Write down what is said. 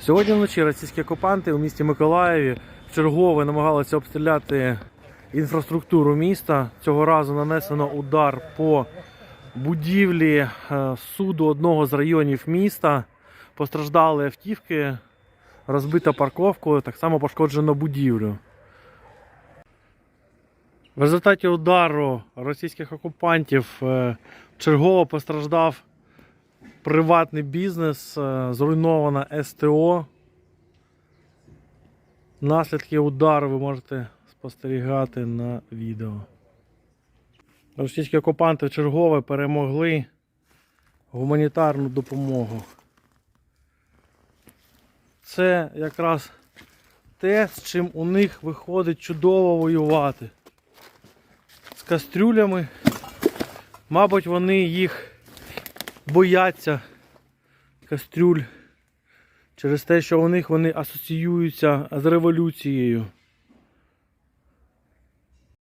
Сьогодні вночі російські окупанти у місті Миколаєві вчергове намагалися обстріляти інфраструктуру міста. Цього разу нанесено удар по будівлі е, суду одного з районів міста. Постраждали автівки, розбита парковка, так само пошкоджено будівлю. В результаті удару російських окупантів е, чергово постраждав приватний бізнес, е, зруйнована СТО. Наслідки удару ви можете спостерігати на відео. Російські окупанти вчергове перемогли гуманітарну допомогу. Це якраз те, з чим у них виходить чудово воювати. З кастрюлями. Мабуть, вони їх бояться кастрюль через те, що у них вони асоціюються з революцією.